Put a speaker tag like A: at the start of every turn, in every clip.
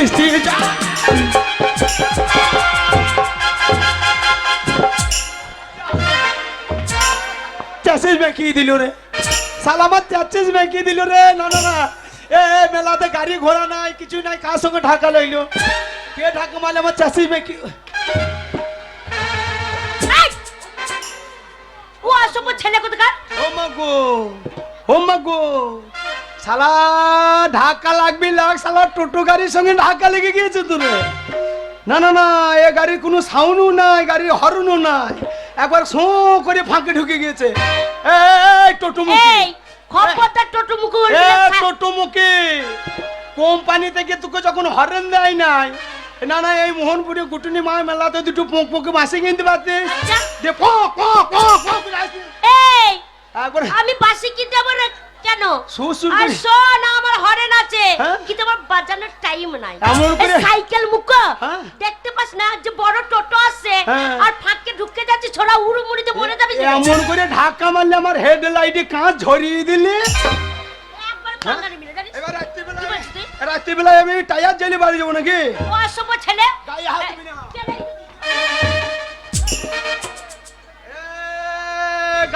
A: বৃষ্টি চাষিস মেকি দিল রে সালামাত চাচ্ছিস মেকি দিল রে না না না এ মেলাতে গাড়ি ঘোড়া নাই কিছু নাই কার সঙ্গে ঢাকা লইলো কে ঢাকা মারলে আমার চাষিস
B: এই! ও অসভ্য ছেলে কোথাকার
A: ও মাগো ও মাগো শালা ঢাকা লাগবি লাগ শালা টোটো গাড়ির সঙ্গে ঢাকা লেগে গিয়েছে তোর। না না না এ গাড়ির কোনো সাউন্ডও নাই গাড়ির হর্নও নাই। একবার সো করে ফাঁকে ঢুকে গিয়েছে। এই টোটো মুখি
B: খবরদার টোটো মুখে
A: এ। টোটো মুখি কোম্পানি থেকে তোকে যখন হরেন দেয় নাই না না এই মোহনপুরে গুটুনি মা মেলাতে দুটো পোক পোকে মাসে কিনতে পারতিস
B: আচ্ছা।
A: দে পো পো পো পো করে আসিস।
B: এই
A: একবার
B: আমি বাসি কিনতে না কেন?
A: শ্বশুর
B: আর শোন আমার হরেন আছে।
A: হ্যাঁ?
B: কিন্তু আমার বাজানোর টাইম নাই? সাইকেল মুখ।
A: হ্যাঁ?
B: দেখতে পাস না যে বড় টোটো আসছে
A: হ্যাঁ।
B: আর ফাঁকে ঢুকে যাচ্ছে ছোড়া উড়ু মুড়িতে মরে যাবে
A: এমন করে ধাক্কা মারলে আমার হেড লাইটে কাঁচ ঝরিয়ে দিলি।
B: একবার
A: রাত্রিবেলায় আমি টায়ার জ্বালি বাড়ি যাব নাকি?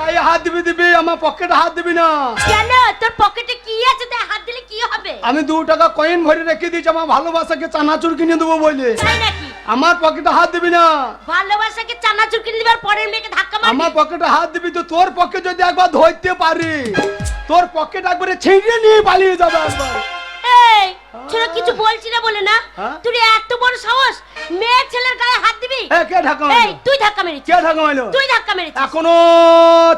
A: গায়ে হাত দিবি দিবি আমার পকেটে হাত দিবি না।
B: কেন? তোর পকেটে কি আছে? তাই হাত দিলে কি হবে?
A: আমি দু টাকা কয়েন ভরে রেখে দিয়েছি আমার ভালোবাসাকে চানাচুর কিনে দেবো বলে।
B: তাই নাকি?
A: আমার পকেটে হাত দিবি না।
B: ভালোবাসাকে চানাচুর কিনে দিবার পরের মেয়েকে ধাক্কা মারবি?
A: আমার পকেটে হাত দিবি তো তোর পকেট যদি একবার ধরতে পারি তোর পকেট একবারে ছিঁড়ে নিয়ে পালিয়ে যাবে একবার।
B: এই কিছু বলছি না বলে না।
A: হ্যাঁ?
B: তুই এত বড় সাহস মেয়ে ছেলের গায়ে হাত দিবি?
A: কে ঢাকা
B: এই তুই ধাক্কা মেরেছিস।
A: কে ঢাকা মারলো?
B: তুই ধাক্কা মেরেছিস।
A: এখনও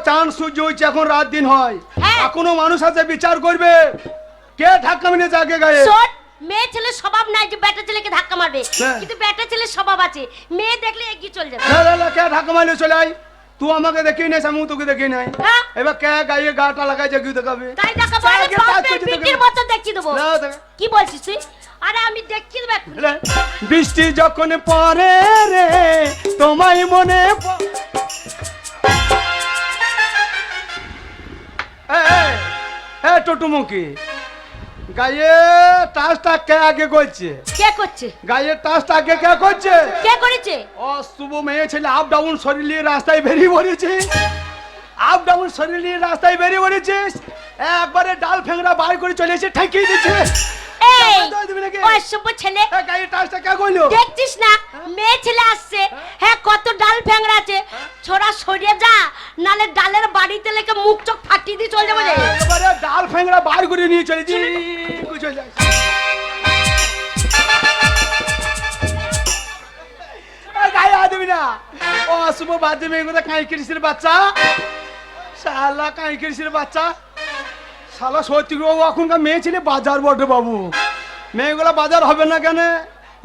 A: চাঁদ সূর্য হচ্ছে এখন রাত দিন হয়।
B: হ্যাঁ।
A: এখনও মানুষ আছে বিচার করবে। কে ধাক্কা মেরে যাকে গায়ে?
B: শোন মেয়ে ছেলের স্বভাব নাই যে বেটা ছেলেকে ধাক্কা মারবে।
A: হ্যাঁ।
B: কিন্তু বেটা ছেলের স্বভাব আছে। মেয়ে দেখলে এগিয়ে চলে যাবে।
A: কে ধাক্কা মারলে? চলে আয়। তুই আমাকে দেখি নাই আমি তোকে দেখি নাই এবার কে গায়ে গাটা লাগাই যে কেউ দেখাবে
B: তাই দেখাবো আরে বাপের পিটির মতো দেখিয়ে দেবো কি বলছিস তুই আরে আমি দেখিয়ে দেবো
A: বৃষ্টি যখন পরে রে তোমায় মনে এ, এ টুটুমুখি গায়ে টাচটা কে আগে করছে?
B: কে করছে?
A: গায়ে টাচটা আগে কে করছে?
B: কে করেছে?
A: ও শুভ মেয়ে ছেলে আপ ডাউন শরীর নিয়ে রাস্তায় বেরিয়ে পড়েছে। আপ ডাউন শরীর নিয়ে রাস্তায় বেরিয়ে পড়েছিস একবারে ডাল ফেংরা বার করে চলে এসে ঠেকিয়ে দিচ্ছে
B: এই অসভ্য ছেলে।
A: কে
B: দেখছিস না? মেয়ে ছেলে আসছে। হ্যাঁ? কত ডাল ফ্যাংরা আছে। ছোড়া সরিয়ে যা নালে ডালের বাড়িতে লেগে মুখ চোখ ফাটিয়ে দিয়ে চলে যাবে
A: ডাল ফেংরা বার করে নিয়ে চলে যায় এই গায়ে হাত দিবি না। ও শুভ বাদ মেয়ে কোথা কাঁই কৃষির বাচ্চা? শালা কাঁই কৃষির বাচ্চা। শালা সত্যি বাবু এখনকার মেয়ে ছিল বাজার বটে বাবু। মেয়েগুলো বাজার হবে না কেন?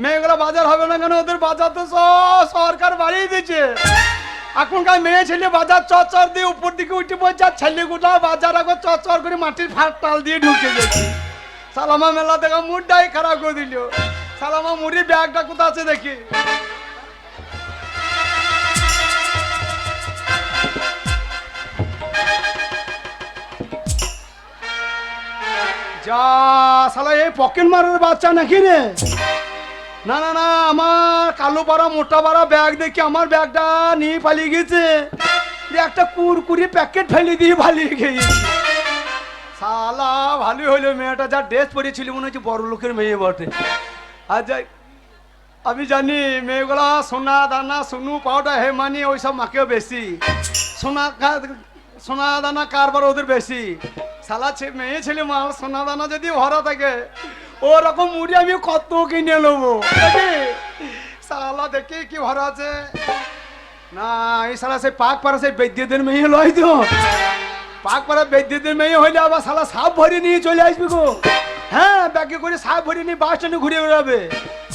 A: মেয়েগুলো বাজার হবে না কেন? ওদের বাজার তো সরকার বাড়িয়ে দিচ্ছে এখনকার মেয়ে ছেলে বাজার চচ্চর দিয়ে উপর দিকে উঠে পড়ছে, আর ছেলেগুলো বাজার এখন চচ্চর করে মাটির ফাট টাল দিয়ে ঢুকে গেছে। সালামা মেলা থেকে মুডটাই খারাপ করে দিল। সালামা মুড়ি ব্যাগটা কোথা আছে দেখি? যা শালা, এই পকেট মারার বাচ্চা নাকি রে? না না না, আমার কালো পাড়া মোটা পাড়া ব্যাগ দেখি, আমার ব্যাগটা নিয়ে পালিয়ে গেছে। একটা কুরকুরি প্যাকেট ফেলে দিয়ে পালিয়ে গেছে। শালা, ভালোই হইল মেয়েটা, যা ড্রেস পরেছিল মনে হচ্ছে বড় লোকের মেয়ে বটে। আর যাই, আমি জানি মেয়েগুলা সোনা, দানা, সোনু, পাউডার হে মানি ওইসব মাকেও বেশি। সোনা সোনা, দানা কারবার ওদের বেশি। শালা মেয়ে ছেলে, মা, সোনা দানা যদি ভরা থাকে, ওরকম মুড়ি আমি কত কিনে নেব? শালা দেখি কি ভরা আছে। না, এই শালা সেই পাক পাড়া, সেই বৈদ্যদের মেয়ে লয় তো। পাক পাড়া বৈদ্যদের মেয়ে হইলে আবার শালা সাপ ভরে নিয়ে চলে আসবি গো। হ্যাঁ ব্যাগে করে সাপ ভরে নিয়ে বাস স্ট্যান্ডে ঘুরে বেড়াবে।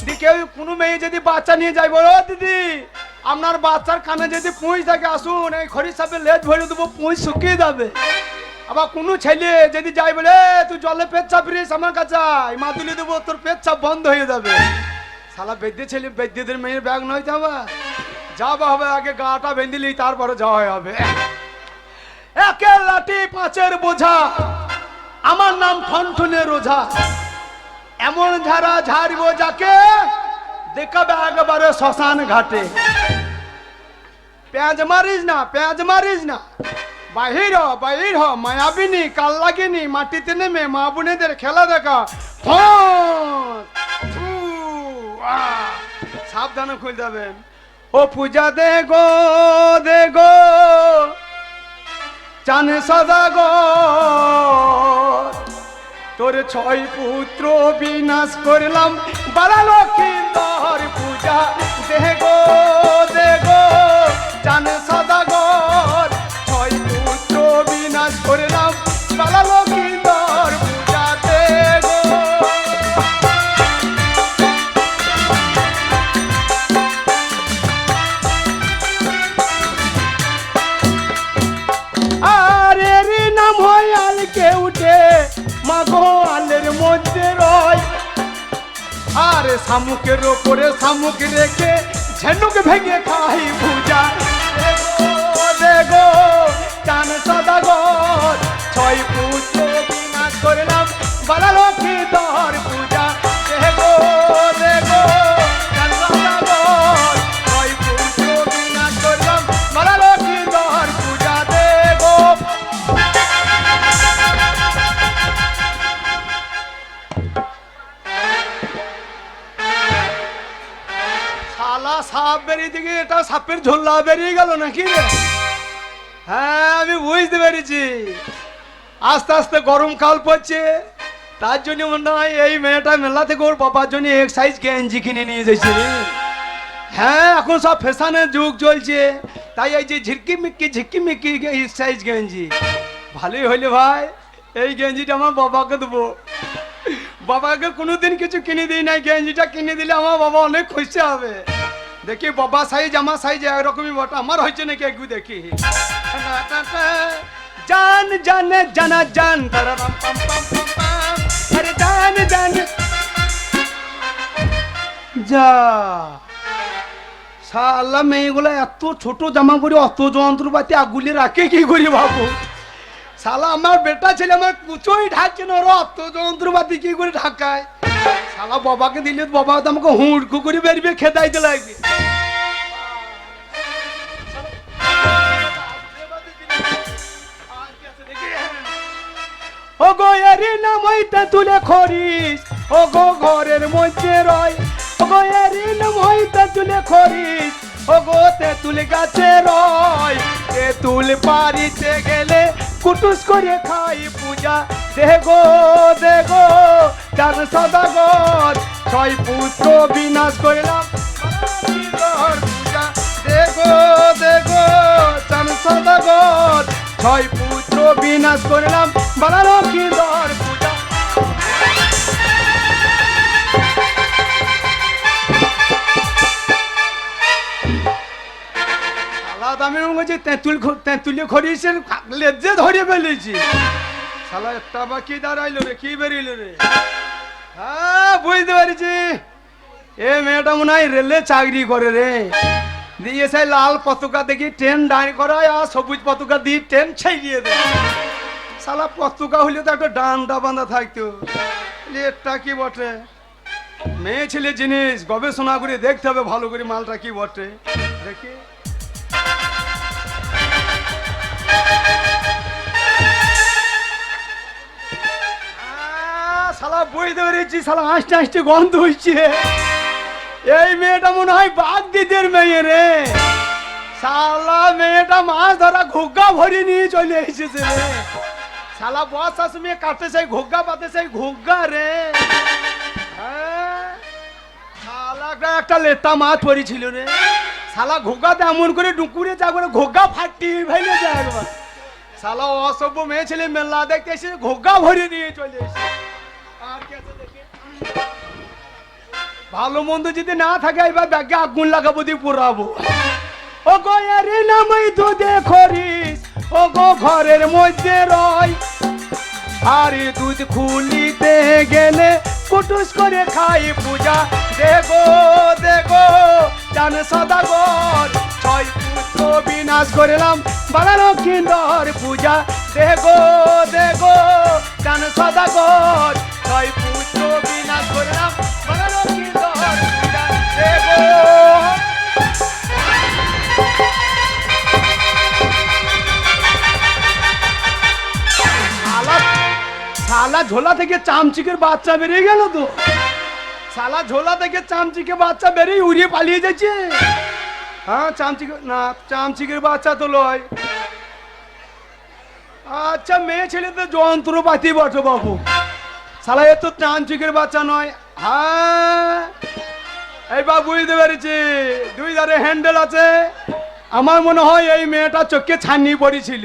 A: দি কেউ, কোনো মেয়ে যদি বাচ্চা নিয়ে যাই বলো দিদি, আপনার বাচ্চার কানে যদি পুঁজ থাকে, আসুন, এই খড়ির সাপে লেজ ভরে দেবো পুঁজ শুকিয়ে যাবে। আবার কোনো ছেলে যদি যাই বলে তুই জলে পেট চাপিস, আমার কাছে মা তুলে দেবো, তোর পেট চাপ বন্ধ হয়ে যাবে। শালা বেদ্যে ছেলে, বেদ্যেদের মেয়ের ব্যাগ নয় যাবা যাবা হবে, আগে গাটা বেঁধিলি তারপরে যাওয়া হবে। একে লাঠি পাঁচের বোঝা, আমার নাম ঠনঠনে রোঝা এমন ঝাড়া ঝাড়বো যাকে, দেখাবে একবারে শ্মশান ঘাটে। পেঁয়াজ মারিস না, পেঁয়াজ মারিস না। বাহির বাহির মায়াবিনী কাল লাগেনি মাটিতে নেমে মা বোনেদের খেলা দেখা। সাবধানে খুলতে হবেন ও পূজা দে গো দে গো, চানে সদা গো। তোর ছয় পুত্র বিনাশ করলাম, বালা লক্ষ্মীন্দর পূজা। দে গো দে গো ছয় পুত্র বিনাশ সদাগর। ছয় পুত্র বিনাশ করলাম বালা দর পূজা। দেগো দেগো চান সদাগর। ছয় পূজা সাপ বেরিয়ে দিকে, এটা সাপের ঝোল্লা বেরিয়ে গেল নাকি রে? হ্যাঁ আমি বুঝতে পেরেছি। আস্তে আস্তে গরমকাল পড়ছে। তার জন্য মনে হয় এই মেয়েটা মেলা থেকে ওর বাবার জন্য এক সাইজ গেঞ্জি কিনে নিয়ে যাচ্ছে হ্যাঁ এখন সব ফ্যাশনের যুগ চলছে। তাই এই যে ঝিরকি মিক্কি ঝিক্কি মিক্কি সাইজ গেঞ্জি ভালোই হইলে ভাই, এই গেঞ্জিটা আমার বাবাকে দেবো। বাবাকে কোনোদিন কিছু কিনে দিই নাই। গেঞ্জিটা কিনে দিলে আমার বাবা অনেক খুশি হবে। দেখি বাবা সাইজ আমার সাইজ একরকমই বটা আমার হয়েছে নাকি একটু দেখি জান জান জানা জান। আরে জান জান যা শালা মেয়েগুলো এত ছোট জামা পরে অত যন্ত্রপাতি আগুলি রাখে কি করি বাবু শালা আমার বেটা ছেলে আমার কুচোই ঢাকছে না ওরা অত যন্ত্রপাতি কি করে ঢাকায় শালা বাবাকে দিলে বাবা তো আমাকে হুড়কু করে বেরবে, খেদাইতে লাগবে। ও গো এরি নামইতে তুলে খরিস ও গো ঘরের মধ্যে রয়। ও গো এরি নামইতে তুলে খরিস ও গো তেঁতুল গাছে রয়। তেঁতুল পারিতে গেলে কুটুস করে খাই পূজা। দেগো দেগো চার সদাগর। ছয় পুত্র বিনাশ করলাম দেগো দেগো চার সদাগর। ছয় পুত্র বিনাশ করলাম বালা লক্ষ্মী দর পূজা আলাদা আমি বলছি তেঁতুল তেঁতুলে খরিয়েছেন লেজে ধরে ফেলেছি। শালা একটা বা কি দাঁড়াইলো রে, কি বেরিয়েলো রে? হ্যাঁ বুঝতে পেরেছি। এ মেয়েটা মনে হয় রেলে চাকরি করে রে। দিয়ে সেই লাল পতাকা দেখি ট্রেন দাঁড় করায় আর সবুজ পতাকা দিয়ে ট্রেন ছেড়িয়ে দেয়। শালা পতাকা হলে তো একটা ডান্ডা বাঁধা থাকতো। এটা কি বটে? মেয়ে ছেলে জিনিস গবেষণা করে দেখতে হবে, ভালো করে মালটা কি বটে? দেখি। বুঝতে পেরেছি শালা, হাসতে হাসতে গন্ধ হচ্ছে এই মেয়েটা মনে হয় বাঘ দিদের মেয়ে রে। শালা, মেয়েটা মাছ ধরা ঘুগা ভরি নিয়ে চলে এসেছে রে। শালা, বস আসবে কাটতে সেই ঘুগা পাতে সেই ঘুগা রে। হ্যাঁ? শালাটা একটা লেটা মাছ পড়েছিল রে। শালা, ঘোগাতে এমন করে ডুকুরে যা করে ঘোগা ফাটি ফেলে যায় একবার। শালা, অসভ্য মেয়ে ছেলে মেলা দেখতে এসে ঘোগা ভরে নিয়ে চলে এসে আর কি আছে দেখি? ভালো মন্দ যদি না থাকে, এবার ব্যাগে আগুন লাগাবো দিয়ে পুরাবো ও গো আরে নামাই দুধে খরিস ও গো ঘরের মধ্যে রয় আরে দুধ খুলিতে গেলে কুটুস করে খাই পূজা। দেগো দেগো জান সদাগর। ছয় পুত্র বিনাশ করলাম বাড়ানো কিন্দর পূজা। দেগো দেগো জান সদাগর। ঝোলা থেকে চামচিকের বাচ্চা বেরিয়ে গেল তো। শালা ঝোলা থেকে চামচিকে বাচ্চা বেরিয়ে উড়িয়ে পালিয়ে যাচ্ছে। হ্যাঁ চামচিকে না, চামচিকের বাচ্চা তো লয়। আচ্ছা মেয়ে ছেলে তো যন্ত্রপাতি বটে বাবু। শালা এ তো চামচিকের বাচ্চা নয়। হ্যাঁ? এই বাবু বুঝতে পেরেছি। দুই ধারে হ্যান্ডেল আছে। আমার মনে হয় এই মেয়েটা চোখে ছানি পড়েছিল।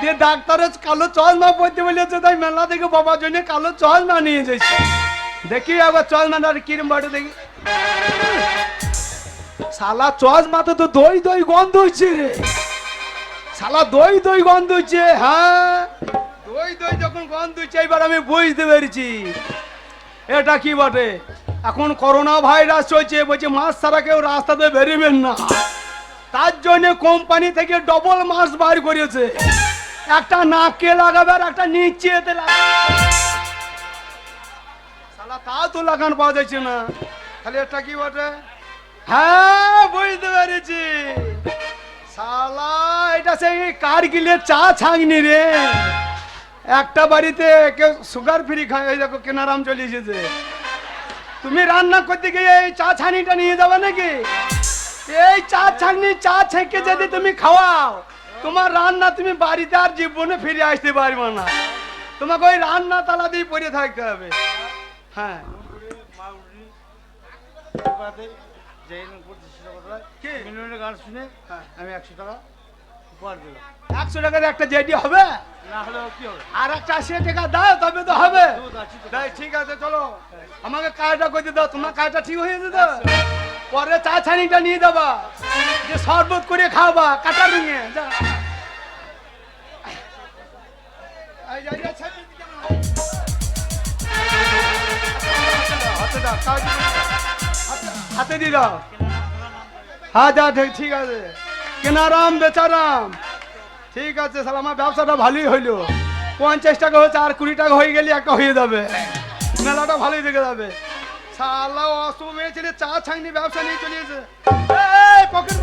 A: দিয়ে ডাক্তারের কালো চশমা পড়তে বলেছে, তাই মেলা থেকে বাবার জন্য কালো চশমা নিয়ে যাইছে। দেখি একবার চশমাটা কিরম বাটে দেখি। শালা চশমাতে তো দই দই গন্ধ হচ্ছে রে। শালা দই দই গন্ধ হচ্ছে হ্যাঁ? যখন গন্ধ হচ্ছে এবার আমি বুঝতে পেরেছি। এটা কি বটে? এখন করোনা ভাইরাস চলছে বলছে, মাছ ছাড়া কেউ রাস্তাতে বেরিবেন না। তার জন্য কোম্পানি থেকে ডবল মাস্ক বার করেছে। একটা নাকে লাগাবে আর একটা নিচে লাগাবে। তাও তো লাগান পাওয়া যাচ্ছে না। খালি এটা কি বটে? হ্যাঁ বুঝতে পেরেছি। শালা, এটা সেই কারগিলের চা ছাগনি রে? একটা বাড়িতে কেউ সুগার ফ্রি খায় এই দেখো কেনারাম চলে এসেছে। তুমি রান্না করতে গিয়ে এই চা ছানিটা নিয়ে যাবে নাকি? এই চা ছানি চা ছেঁকে যদি তুমি খাওয়াও তোমার রান্না তুমি বাড়িতে আর জীবনে ফিরে আসতে পারবে না। তোমাকে ওই রান্না তালা দিয়ে পড়ে থাকতে হবে। হ্যাঁ।
C: গান শুনে
A: হ্যাঁ।
C: আমি একশো টাকা উপহার দিলাম।
A: একশো টাকার একটা জেডি হবে? আর একটা আশি টাকা দাও তবে তো হবে। ঠিক আছে চলো। আমাকে কাজটা করে দাও তোমার কাজটা ঠিক হয়ে যেত পরে চা ছানিটা নিয়ে যাবা। যে শরবত করে খাওয়া কাটা যা। নাও। হাতে দিয়ে দাও। হ্যাঁ যা ঠিক ঠিক আছে। কেনারাম বেচারাম। ঠিক আছে সালা আমার ব্যবসাটা ভালোই হইল। পঞ্চাশ টাকা হয়েছে আর কুড়ি টাকা হয়ে গেলে একটা হয়ে যাবে। মেলাটা ভালোই দেখে যাবে। সালা অসুখ মেয়ে ছেলে চা ছাইনি ব্যবসা নিয়ে চলে গেছে। এই, পকেট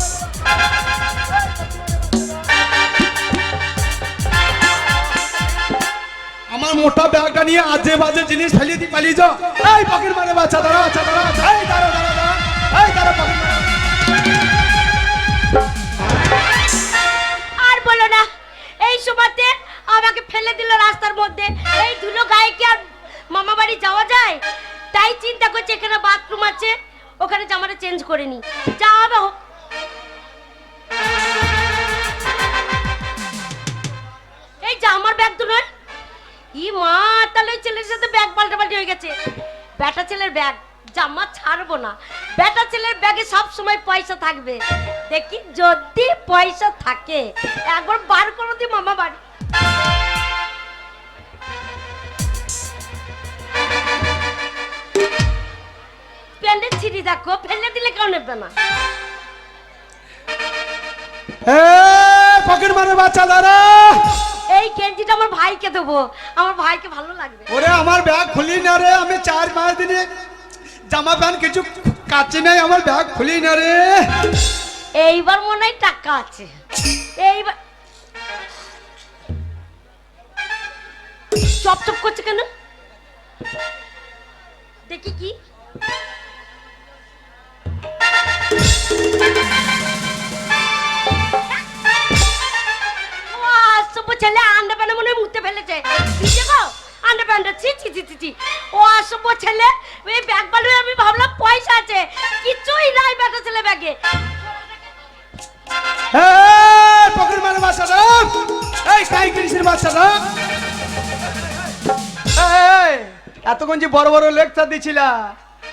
A: আমার মোটা ব্যাগটা নিয়ে আজে বাজে জিনিস ফেলিয়ে দিয়ে পালিয়ে যাও। এই পকেট মারে বাচ্চা দাঁড়া এই দাঁড়া
B: ব্যাগ। জামা ছাড়বো না। ব্যাটা ছেলের ব্যাগে সব সময় পয়সা থাকবে। দেখি যদি পয়সা থাকে, একবার বার করো দি মামা বাড়ি। প্যান্ডেল ছিঁড়ি দেখো, ফেলে দিলে কেউ নেবে না।
A: পকেট মারে বাচ্চা, দাঁড়া।
B: এই কেঞ্জিটা আমার ভাইকে দেবো। আমার ভাইকে ভালো লাগবে।
A: ওরে আমার ব্যাগ খুলি না রে আমি চার পাঁচ দিনে জামা প্যান্ট কিছু কাচ্ছি নাই আমার ব্যাগ খুলি না রে।
B: এইবার মনে হয় টাকা আছে। এইবার চপ চপ করছে কেন? দেখি কি। অসভ্য ছেলে আন্ডা প্যান্ডা মনে মুতে ফেলেছে। আন্ডা প্যান্ডা ছি ছি ছি ছি ও অসভ্য ছেলে এই ব্যাগ বালু আমি ভাবলাম পয়সা আছে। কিছুই নাই বেটা ছেলে ব্যাগে
A: এই পকেট মারে বাচ্চা দাঁড়া এই কাই কৃষ্ণের বাচ্চা দাঁড়া এই এতক্ষণ যে বড় বড় লেকচার দিছিলা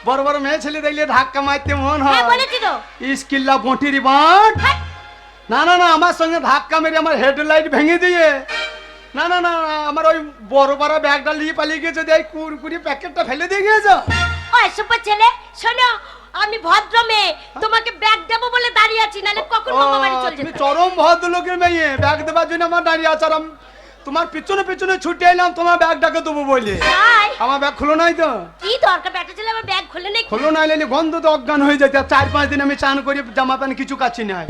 A: বড় বড় মেয়ে ছেলে দেখলে ধাক্কা মারতে মন
B: হ্যাঁ।
A: হয় স্কিল্লা বটির বাট।
B: হ্যাঁ,
A: না না না আমার সঙ্গে ধাক্কা মেরে আমার হেডলাইট ভেঙে দিয়ে। না না না আমার ওই বড় বড় ব্যাগটা নিয়ে পালিয়ে গেছে দিয়ে কুরকুরি প্যাকেটটা ফেলে দিয়ে গেছে
B: ও সুপার ছেলে শোনো আমি ভদ্র মেয়ে তোমাকে ব্যাগ দেবো বলে দাঁড়িয়ে আছি নালে কখন মামা বাড়ি চলে
A: তুমি চরম ভদ্রলোকের মেয়ে ব্যাগ দেবার জন্য আমার দাঁড়িয়ে আছো আর তোমার পিছনে পিছনে ছুটে এলাম তোমার ব্যাগটাকে দেবো বলে। আমার ব্যাগ খুলো নাই তো?
B: কি দরকার? ব্যাটা ছেলে আমার ব্যাগ খুলে নেই
A: খুলো নাই লেলে গন্ধ তো অজ্ঞান হয়ে যেত। আর চার পাঁচ দিন আমি চান করি জামা প্যান্ট কিছু কাছি নাই।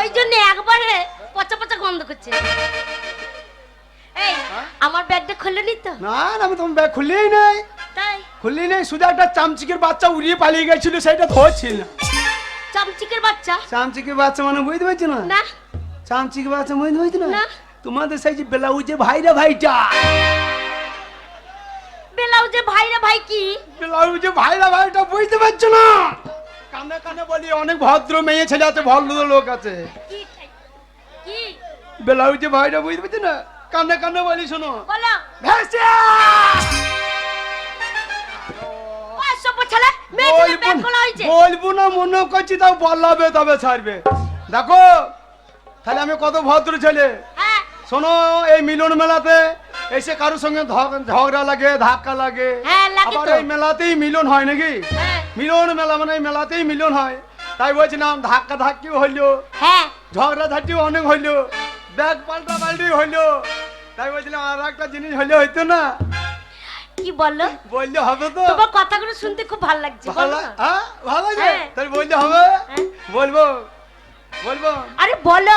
B: ওই জন্য একবারে পচা পচা গন্ধ করছে। এই
A: হ্যাঁ?
B: আমার ব্যাগটা খুলে নি তো?
A: না না, আমি তোমার ব্যাগ খুললেই নাই।
B: তাই?
A: খুললেই নাই শুধু একটা চামচিকের বাচ্চা উড়িয়ে পালিয়ে গেছিল সেটা ধরছি না
B: চামচিকের বাচ্চা?
A: চামচিকের বাচ্চা মানে বুঝতে পারছ না?
B: না।
A: চামচিকের বাচ্চা বুঝতে পারছ না?
B: না।
A: তোমাদের সেই যে ব্লাউজে ভাইরা ভাইটা
B: ব্লাউজে ভাইরা ভাই কি?
A: ব্লাউজে ভাইরা ভাইটা বুঝতে পারছ না? কানে কানে বলি অনেক ভদ্র মেয়ে ছেলে আছে ভদ্র লোক আছে।
B: কি?
A: ব্লাউজে ভাইরা বুঝতে পারছ না? কানে কানে বলি শোনো।
B: বলো।
A: ভেসে! বলব না মনে করছি তাও বলাবে তবে ছাড়বে। দেখো তাহলে আমি কত ভদ্র ছেলে। শোনো এই মিলন মেলাতে এসে কারোর সঙ্গে ঝগড়া লাগে ধাক্কা লাগে?
B: হ্যাঁ,
A: আবার এই মেলাতেই মিলন হয় নাকি?
B: হ্যাঁ।
A: মিলন মেলা মানে এই মেলাতেই মিলন হয়। তাই বলছিলাম ধাক্কা ধাক্কিও হইল
B: হ্যাঁ।
A: ঝগড়া ঝাঁটিও অনেক হইল ব্যাগ পাল্টা পাল্টি হইল। তাই বলছিলাম আর একটা জিনিস হইলে হইতো না?
B: কি বলল?
A: বললে হবে তো।
B: তোমার কথাগুলো শুনতে খুব ভালো লাগছে
A: ভালো হ্যাঁ ভালো। তাই বললে হবে। বলব বলব।
B: আরে বলো।